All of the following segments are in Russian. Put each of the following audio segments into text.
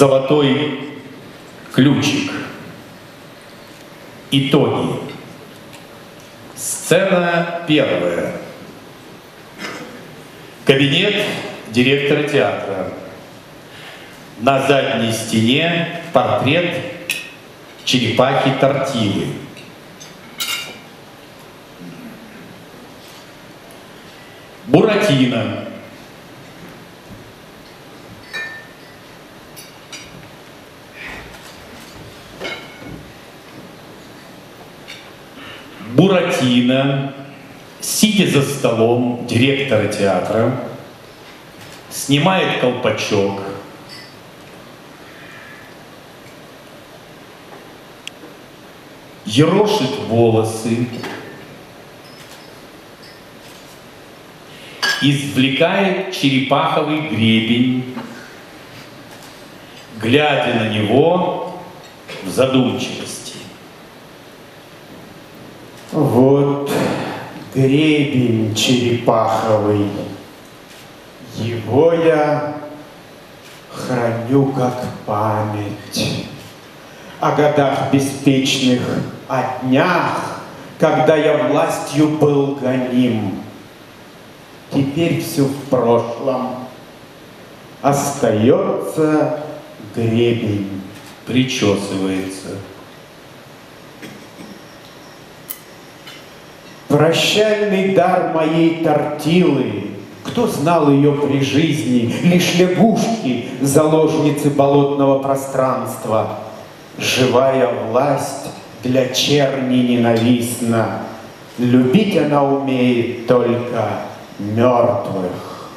Золотой ключик. Итоги. Сцена первая. Кабинет директора театра. На задней стене портрет черепахи Тортилы. Буратино. Буратино, сидя за столом директора театра, снимает колпачок, ерошит волосы, извлекает черепаховый гребень, глядя на него в задумчивости. Вот гребень черепаховый. Его я храню как память о годах беспечных, о днях, когда я властью был гоним. Теперь все в прошлом. Остается гребень. Причесывается. Прощальный дар моей тортилы, кто знал ее при жизни, лишь лягушки, заложницы болотного пространства. Живая власть для черни ненавистна, любить она умеет только мертвых.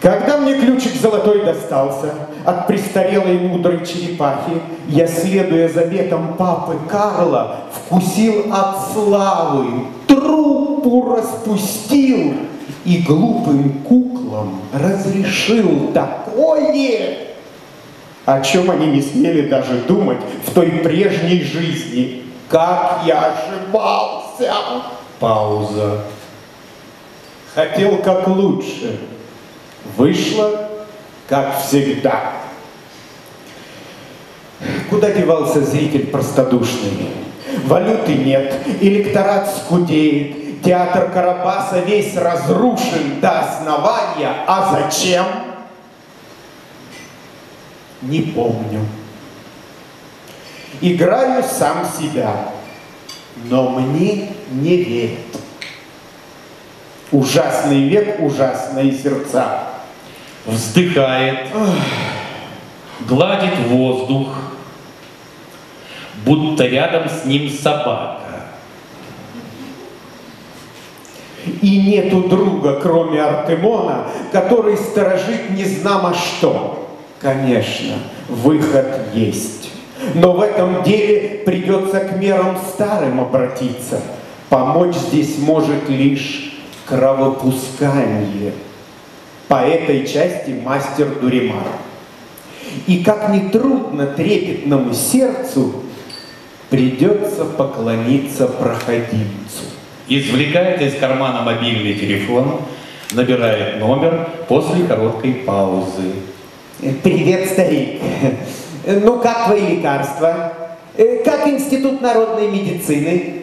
Когда мне ключик золотой достался от престарелой мудрой черепахи, я, следуя заветам папы Карла, вкусил от славы, трупу распустил и глупым куклам разрешил такое, о чем они не смели даже думать в той прежней жизни. Как я ошибался! Пауза. Хотел как лучше. Вышло, как всегда. Куда девался зритель простодушный? Валюты нет, электорат скудеет, театр Карабаса весь разрушен до основания. А зачем? Не помню. Играю сам себя, но мне не верят. Ужасный век, ужасные сердца. Вздыхает, гладит воздух, будто рядом с ним собака. И нету друга, кроме Артемона, который сторожит незнамо что. Конечно, выход есть. Но в этом деле придется к мерам старым обратиться. Помочь здесь может лишь кровопускание. По этой части мастер Дуримар. И как ни трудно трепетному сердцу, придется поклониться проходимцу. Извлекает из кармана мобильный телефон, набирает номер после короткой паузы. Привет, старик. Ну, как твои лекарства? Э, Как институт народной медицины?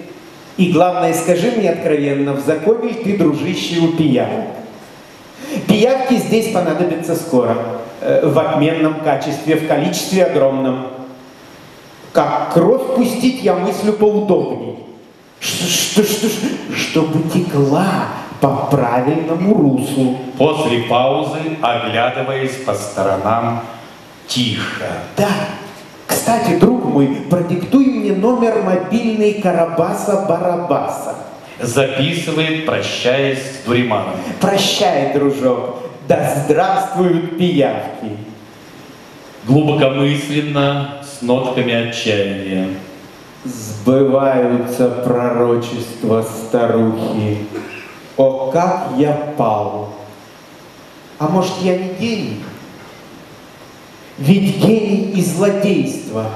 И главное, скажи мне откровенно, в законе ты, дружище, у пиявок? Пиявки здесь понадобятся скоро, э, в отменном качестве, в количестве огромном. Как кровь пустить, я мыслю поудобней. Что, что, что, что- чтобы текла по правильному руслу. После паузы, оглядываясь по сторонам, тихо. Да. Кстати, друг мой, продиктуй мне номер мобильный Карабаса-Барабаса. Записывает, прощаясь с Дуриманом. Прощай, дружок. Да здравствуют пиявки. Глубокомысленно, с нотками отчаяния. Сбываются пророчества старухи. О, как я пал! А может, я не гений? Ведь гений и злодейство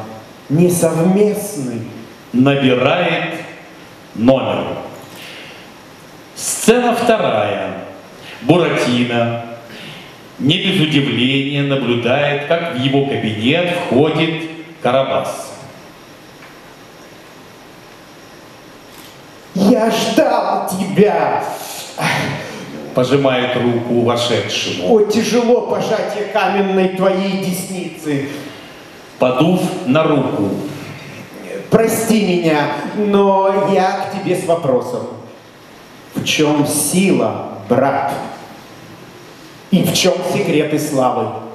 несовместны. Набирает номер. Сцена вторая. Буратино. не без удивления наблюдает, как в его кабинет входит Карабас. Я ждал тебя. Пожимает руку вошедшему. О, тяжело пожатие каменной твоей десницы. Подув на руку. Прости меня, но я к тебе с вопросом. В чем сила, брат? И в чем секреты славы?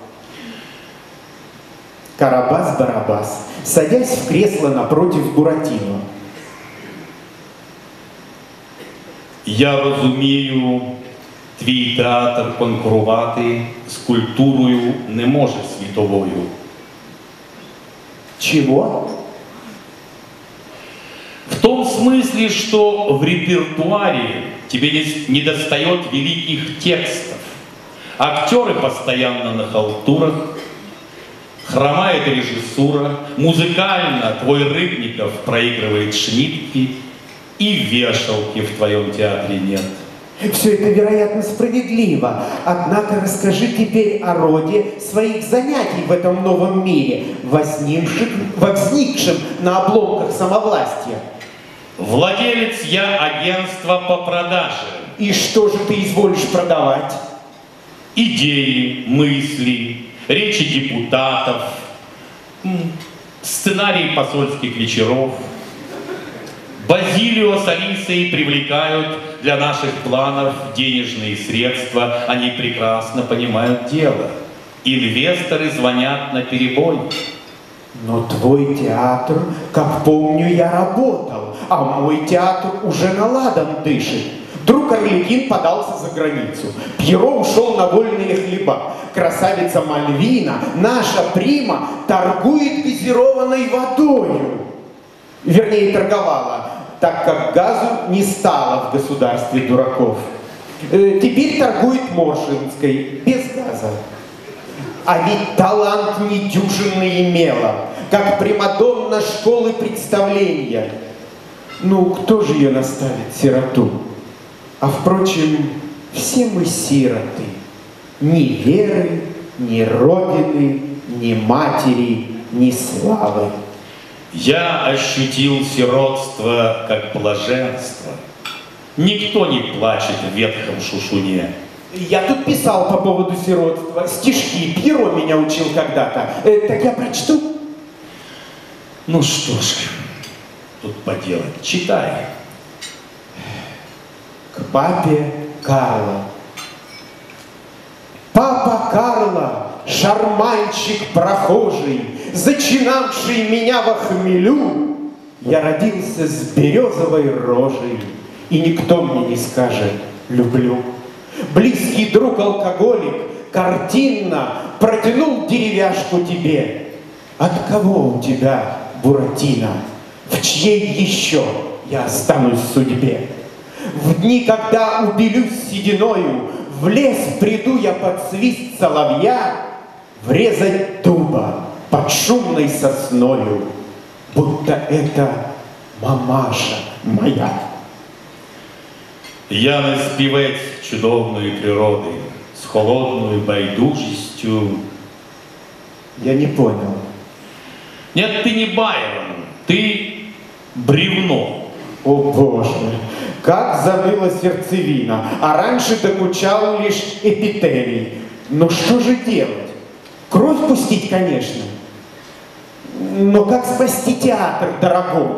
Карабас-Барабас, садясь в кресло напротив Буратино. Я розумію, твій театр конкурувати з культурою не може світовою. Чего? В том смысле, что в репертуаре тебе не, не достает великих текстов. Актеры постоянно на халтурах, хромает режиссура, музыкально твой Рыбников проигрывает шнитки, и вешалки в твоем театре нет. Все это, вероятно, справедливо. Однако расскажи теперь о роде своих занятий в этом новом мире, возникшем, возникшем на обломках самовластия. Владелец я агентства по продаже. И что же ты изволишь продавать? Идеи, мысли, речи депутатов, сценарии посольских вечеров. Базилио с Алисой привлекают для наших планов денежные средства. Они прекрасно понимают дело. Инвесторы звонят на перебой. Но твой театр, как помню, я работал, а мой театр уже наладом дышит. Друг Орликин подался за границу. Пьеро ушел на вольные хлеба. Красавица Мальвина, наша прима, торгует газированной водою. Вернее, торговала, так как газу не стало в государстве дураков. Э, Теперь торгует Моршинской, без газа. А ведь талант недюжинный имела, как Примадонна школы представления. Ну, кто же ее наставит, сироту? А впрочем, все мы сироты. Ни веры, ни родины, ни матери, ни славы. Я ощутил сиротство как блаженство. Никто не плачет в ветхом шушуне. Я тут писал по поводу сиротства. Стишки. Пьеро меня учил когда-то. Э, так я прочту. Ну что ж, тут поделать. Читай. Папе Карла. Папа Карла, шарманщик прохожий, зачинавший меня во хмелю, я родился с березовой рожей, и никто мне не скажет «люблю». Близкий друг алкоголик картинно протянул деревяшку тебе. От кого у тебя, Буратино? В чьей еще я останусь в судьбе? В дни, когда убелюсь сединою, В лес приду я под свист соловья, Врезать дуба под шумной сосною, Будто это мамаша моя. Я не співець чудовної природи, з холодною байдужістю. Я не понял. Нет, ты не Байрон, ты бревно. О Боже, как заныла сердцевина, а раньше докучал лишь эпителий. Но что же делать? Кровь пустить, конечно. Но как спасти театр, дорогой?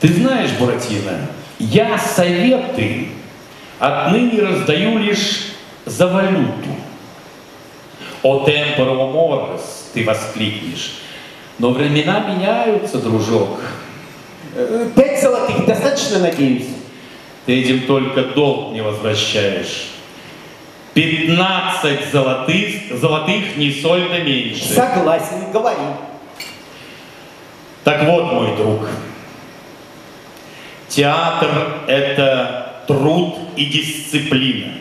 Ты знаешь, Буратино, я советы отныне раздаю лишь за валюту. О темпору морос, ты воскликнешь. Но времена меняются, дружок. Э, Пять золотых достаточно, надеюсь? Ты этим только долг не возвращаешь. Пятнадцать золотых, золотых не сольно меньше. Согласен, говори. Так вот, мой друг, театр – это труд и дисциплина.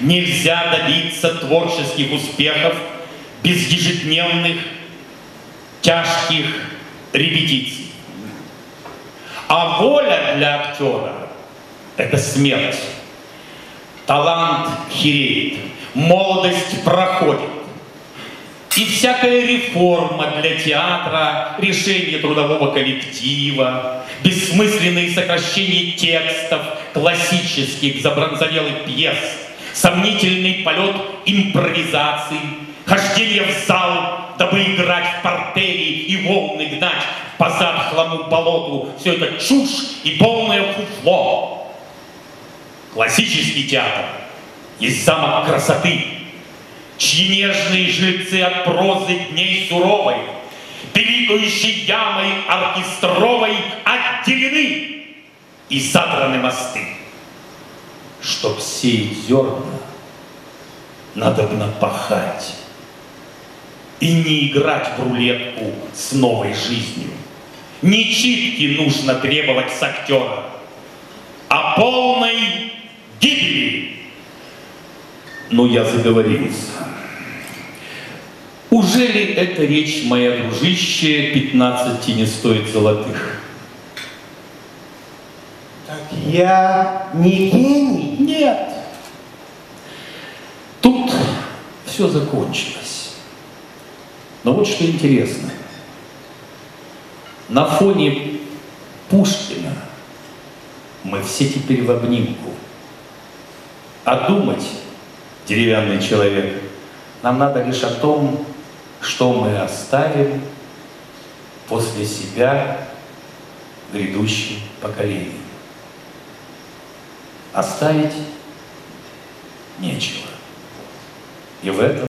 Нельзя добиться творческих успехов без ежедневных тяжких репетиций. А воля для актера – это смерть. Талант хереет. молодость проходит. И всякая реформа для театра, решение трудового коллектива, бессмысленные сокращения текстов, классических забронзовелых пьес, сомнительный полет импровизаций, хождение в зал, дабы играть в портере и волны гнать по затхлому болоту, все это чушь и полное фуфло. Классический театр есть замок красоты, чьи нежные жильцы от прозы дней суровой, пиликающей ямой оркестровой отделены и задраны мосты. Чтоб сеять зерна, надо бы напахать и не играть в рулетку с новой жизнью. Не читки нужно требовать с актера, а полной гибели. Но я заговорился. Уже ли эта речь, моя дружище, 15 не стоит золотых? Так я не гений? Нет. Тут все закончилось. Но вот что интересно. На фоне Пушкина мы все теперь в обнимку. А думать, деревянный человек, нам надо лишь о том, что мы оставим после себя грядущим поколениям. Оставить нечего. И в этом